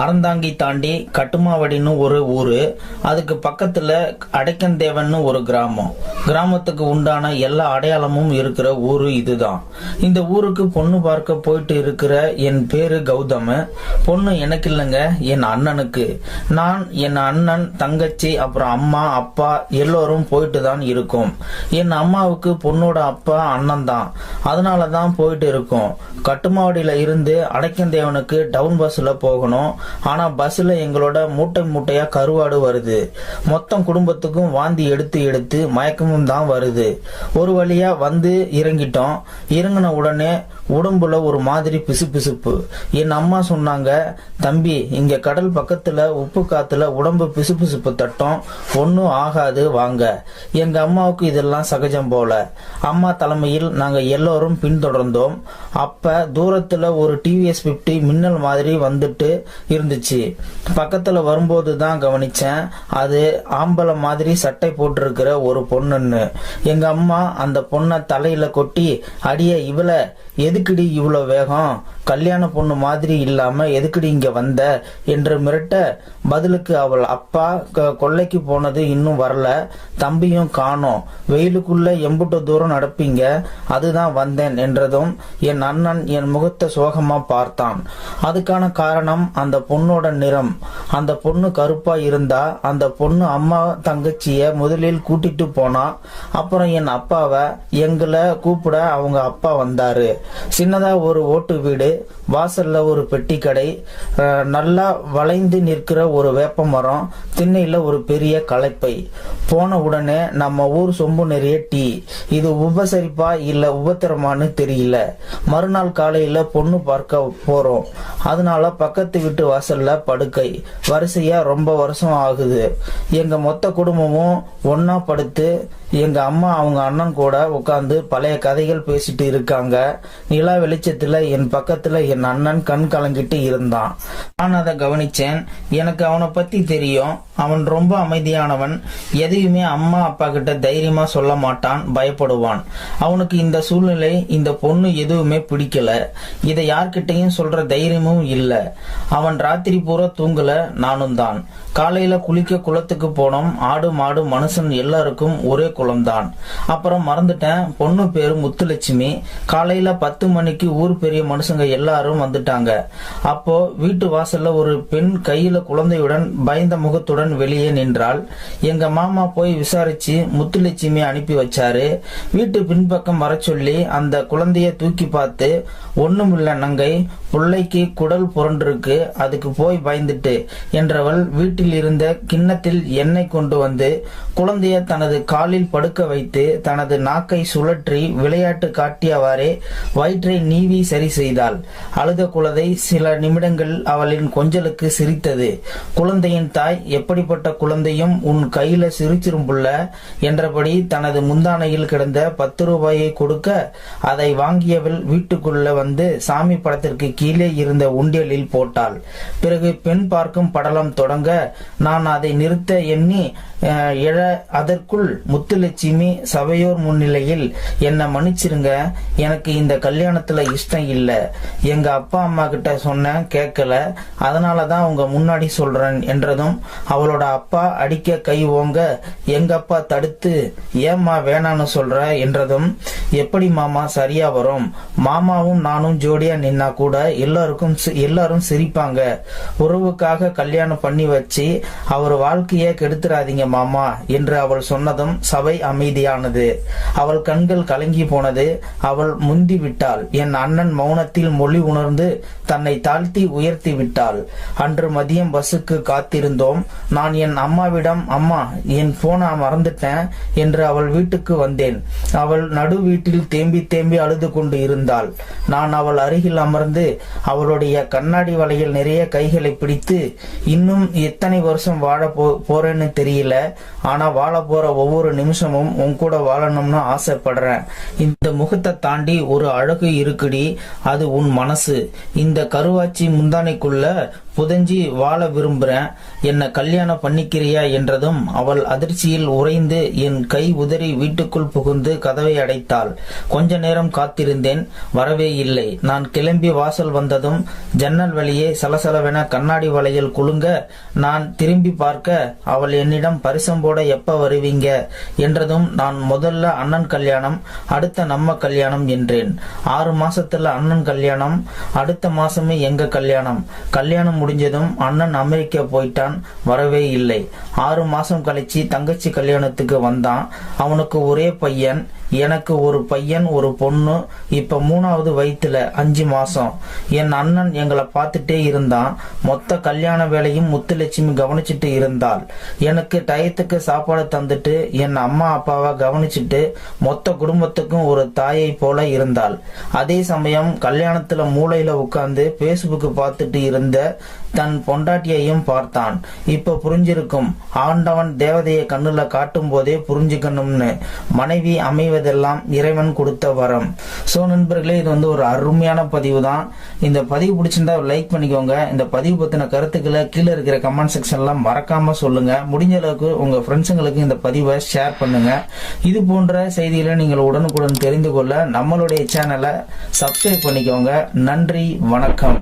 அறந்தாங்கி தாண்டி கட்டுமாவடின்னு ஒரு ஊரு அதுக்கு பக்கத்துல அடைக்கந்தேவன்னு ஒரு கிராமம். கிராமத்துக்கு உண்டான எல்லா அடையாளமும் இருக்கிற ஊரு இதுதான். இந்த ஊருக்கு பொண்ணு பார்க்க போயிட்டு இருக்கிற என் பேரு கௌதம. பொண்ணு எனக்கு இல்லைங்க என் அண்ணனுக்கு. நான் என் அண்ணன் தங்கச்சி அப்புறம் அம்மா அப்பா எல்லோரும் போயிட்டு தான் இருக்கும். என் அம்மாவுக்கு பொண்ணோட அப்பா அண்ணன் தான் அதனால தான் போயிட்டு இருக்கோம். கட்டுமாவடியில இருந்து அடைக்கந்தேவனுக்கு டவுன் பஸ்ல போகணும். ஆனா பஸ்ல எங்களோட மூட்டை மூட்டையா கருவாடு வருது. மொத்தம் குடும்பத்துக்கும் வாந்தி எடுத்து எடுத்து மயக்கமும் தான் வருது. ஒரு வழியா வந்து இறங்கிட்டோம். இறங்கின உடனே உடம்புல ஒரு மாதிரி பிசுபிசுப்பு. என் அம்மா சொன்னாங்க தம்பி இங்க கடல் பக்கத்துல உப்பு காத்துல உடம்பு பிசுபிசுப்பு தட்டும். ஒன்னும் ஆகாது வாங்க. எங்க அம்மாவுக்கு இதெல்லாம் சகஜம் போல. அம்மா தலைமையில் நாங்க எல்லோரும் பின்தொடர்ந்தோம். அப்ப தூரத்துல ஒரு டிவிஎஸ் 50 மின்னல் மாதிரி வந்துட்டு இருந்துச்சு. பக்கத்துல வரும்போது தான் கவனிச்சேன் அது ஆம்பளை மாதிரி சட்டை போட்டிருக்கிற ஒரு பொண்ணுன்னு. எங்க அம்மா அந்த பொண்ணை தலையில கொட்டி அடிய இவள எதுக்குடி இவ்வளோ வேகம்? கல்யாண பொண்ணு மாதிரி இல்லாம எதுக்குடி இங்க வந்த? என்று மிரட்ட பதிலுக்கு அவள் அப்பா க- கொல்லைக்கு போனது இன்னும் வரல. தம்பியும் காணோம். வெயிலுக்குள்ள எம்புட்டு தூரம் நடப்பீங்க. அதுதான் வந்தேன் என்றதும் என் அண்ணன் என் முகத்தை சோகமா பார்த்தான். அதுக்கான காரணம் அந்த பொண்ணோட நிறம். அந்த பொண்ணு கருப்பா இருந்தா அந்த பொண்ணு அம்மா தங்கச்சிய முதலில் கூட்டிட்டு போனா அப்புறம் என் அப்பாவை எங்களை கூப்பிட அவங்க அப்பா வந்தாரு. சின்னதா ஒரு ஓட்டு வீடு வாசல்ல ஒரு பெட்டி கடை நல்லா வளைந்து நிற்கிற ஒரு வேப்ப மரம் திண்ணையில ஒரு பெரிய களைப்பை. போன உடனே நம்ம ஊர் சொம்பு நிறைய டீ. இது உபசரிப்பா இல்ல உபத்திரமானு தெரியல. மறுநாள் காலையில பொண்ணு பார்க்க போறோம். அதனால பக்கத்து வீட்டு வாசல்ல படுக்கை. வரிசையா ரொம்ப வருஷம் ஆகுது. எங்க மொத்த குடும்பமும் ஒன்னா படுத்து எங்க அம்மா அவங்க அண்ணன் கூட உட்காந்து பழைய கதைகள் பேசிட்டு இருக்காங்க. நிலா வெளிச்சத்துல என் பக்கத்துல என் அண்ணன் கண் கலங்கிட்டு இருந்தான். நான் அதை கவனிச்சேன். எனக்கு அவனை பத்தி தெரியும். அவன் ரொம்ப அமைதியானவன். எதை எதையுமே அம்மா அப்பா கிட்ட தைரியமா சொல்ல மாட்டான் பயப்படுவான். அவனுக்கு இந்த சூழ்நிலை இந்த பொண்ணு எதுவுமே பிடிக்கல. இதை யார்கிட்டயும் சொல்ற தைரியமும் இல்ல. அவன் ராத்திரி பூரா தூங்கல நானும் தான். காலையில குளிக்க குளத்துக்கு போனோம். ஆடு மாடு மனுஷன் எல்லாருக்கும் ஒரே குளம்தான். அப்புறம் மறந்துட்டேன். பொண்ணு பேரு முத்துலட்சுமி. காலையில பத்து மணிக்கு ஊர் பெரிய மனுஷங்க எல்லாரும் வந்துட்டாங்க. அப்போ வீட்டு வாசல்ல ஒரு பெண் கையில குழந்தையுடன் பயந்த முகத்துடன் வெளியே நின்றாள். எங்க மாமா போய் விசாரிச்சு முத்துலட்சுமி அனுப்பி வச்சாரு. வீட்டு பின்பக்கம் வர சொல்லி அந்த குழந்தைய தூக்கி பார்த்து ஒண்ணுமில்ல நங்கை பிள்ளைக்கு குடல் புரண்டிருக்கு அதுக்கு போய் பயந்துட்டு என்றவள் வீட்டில் இருந்த கிண்ணத்தில் எண்ணெய் கொண்டு வந்து குழந்தைய தனது காலில் படுக்க வைத்து தனது நாக்கை சுழற்றி விளையாட்டு காட்டியவாறே வயிற்றை நீவி சரி செய்தாள். அழுத குழந்தை சில நிமிடங்கள் அவளின் கொஞ்சலுக்கு சிரித்தது. குழந்தையின் தாய் எப்படிப்பட்ட குழந்தையும் உன் கையில சிரி புள்ள என்றபடி தனது முந்தானையில் கிடந்த பத்து ரூபாயை கொடுக்க அதை வாங்கியவள் வீட்டுக்குள்ள வந்து சாமி படத்திற்கு கீழே இருந்த உண்டியலில் போட்டாள். பிறகு பெண் பார்க்கும் படலம் தொடங்க நான் அதை நிறுத்த எண்ணி எழ அதற்குள் முத்துலட்சுமி சபையோர் முன்னிலையில் என்னை மன்னிச்சிருங்க எனக்கு இந்த கல்யாணத்துல இஷ்டம் இல்ல. எங்க அப்பா அம்மா கிட்ட சொன்னேன் கேட்கல அதனால தான் உங்க முன்னாடி சொல்றேன் என்றதும் அவளோட அப்பா அடிக்க கை ஓங்க எங்க அப்பா தடுத்து ஏம்மா வேணான்னு சொல்ற என்றதும் எப்படி மாமா சரியா வரும்? மாமாவும் நானும் ஜோடியா நின்னா கூட எல்லாருக்கும் எல்லாரும் சிரிப்பாங்க. உறவுக்காக கல்யாணம் பண்ணி வச்சு அவர் வாழ்க்கைய கெடுத்துறாதீங்க மாமா என்று அவள் சொன்னதும் சபை அமைதியானது. அவள் கண்கள் கலங்கி போனது. அவள் முந்தி விட்டாள். என் அண்ணன் மௌனத்தில் மொழி உணர்ந்து தன்னை தாழ்த்தி உயர்த்தி விட்டாள். அன்று மதியம் பஸ்ஸுக்கு காத்திருந்தோம். நான் என் அம்மாவிடம் அம்மா என் போனை மறந்துட்டேன் என்று அவள் வீட்டுக்கு வந்தேன். அவள் நடு வீட்டில் தேம்பி தேம்பி அழுது கொண்டு இருந்தாள். நான் அவள் அருகில் அமர்ந்து அவளுடைய கண்ணாடி வலையில் நிறைய கைகளை பிடித்து இன்னும் எத்தனை வருஷம் வாழ போ போறேன்னு தெரியல. ஆனா வாழ போற ஒவ்வொரு நிமிஷமும் உன் கூட வாழணும்னு ஆசைப்படுறேன். இந்த முகத்தை தாண்டி ஒரு அழகு இருக்குடி. அது உன் மனசு. இந்த கருவாச்சி முந்தானைக்குள்ள புதஞ்சி வாழ விரும்புகிறேன் என்னை கல்யாணம் பண்ணிக்கிறியா? என்றதும் அவள் அதிர்ச்சியில் உறைந்து என் கை உதறி வீட்டுக்குள் புகுந்து கதவை அடைத்தாள். கொஞ்ச நேரம் காத்திருந்தேன் வரவே இல்லை. நான் கிளம்பி வாசல் வந்ததும் ஜன்னல் வழியே சலசலவென கண்ணாடி வலையில் குலுங்க நான் திரும்பி பார்க்க அவள் என்னிடம் பரிசம் போட எப்ப வருவீங்க? என்றதும் நான் முதல்ல அண்ணன் கல்யாணம் அடுத்த நம்ம கல்யாணம் என்றேன். ஆறு மாசத்துல அண்ணன் கல்யாணம் அடுத்த மாசமே எங்க கல்யாணம். கல்யாணம் முடிஞ்சதும் அண்ணன் அமெரிக்கா போயிட்டான் வரவே இல்லை. ஆறு மாசம் கழிச்சு தங்கச்சி கல்யாணத்துக்கு வந்தான். அவனுக்கு ஒரே பையன் எனக்கு ஒரு பையன் ஒரு பொண்ணு இப்ப மூணாவது வயித்துல அஞ்சு மாசம். என் அண்ணன் எங்களை பார்த்துட்டே இருந்தான். மொத்த கல்யாண வேலையும் முத்துலட்சுமி கவனிச்சிட்டு இருந்தாள். எனக்கு டயத்துக்கு சாப்பாடு தந்துட்டு என் அம்மா அப்பாவை கவனிச்சிட்டு மொத்த குடும்பத்துக்கும் ஒரு தாயை போல இருந்தாள். அதே சமயம் கல்யாணத்துல மூளையில உட்காந்து பேஸ்புக் பார்த்துட்டு இருந்த தன் பொண்டாட்டியையும் பார்த்தான். இப்ப புரிஞ்சிருக்கும். ஆண்டவன் தேவதையை கண்ணுல காட்டும் போதே புரிஞ்சுக்கணும்னு. மனைவி அமைவதெல்லாம் இறைவன் கொடுத்த வரம். சோ நண்பர்களே இது வந்து ஒரு அருமையான பதிவு தான் இந்த பதிவு பிடிச்சிருந்தா லைக் பண்ணிக்கோங்க. இந்த பதிவு பத்தின கருத்துக்களை கீழே இருக்கிற கமெண்ட் செக்ஷன்ல மறக்காம சொல்லுங்க. முடிஞ்ச அளவுக்கு உங்க ஃப்ரெண்ட்ஸுங்களுக்கு இந்த பதிவை ஷேர் பண்ணுங்க. இது போன்ற செய்திகளை நீங்கள் உடனுக்குடன் தெரிந்து கொள்ள நம்மளுடைய சேனலை சப்ஸ்கிரைப் பண்ணிக்கோங்க. நன்றி வணக்கம்.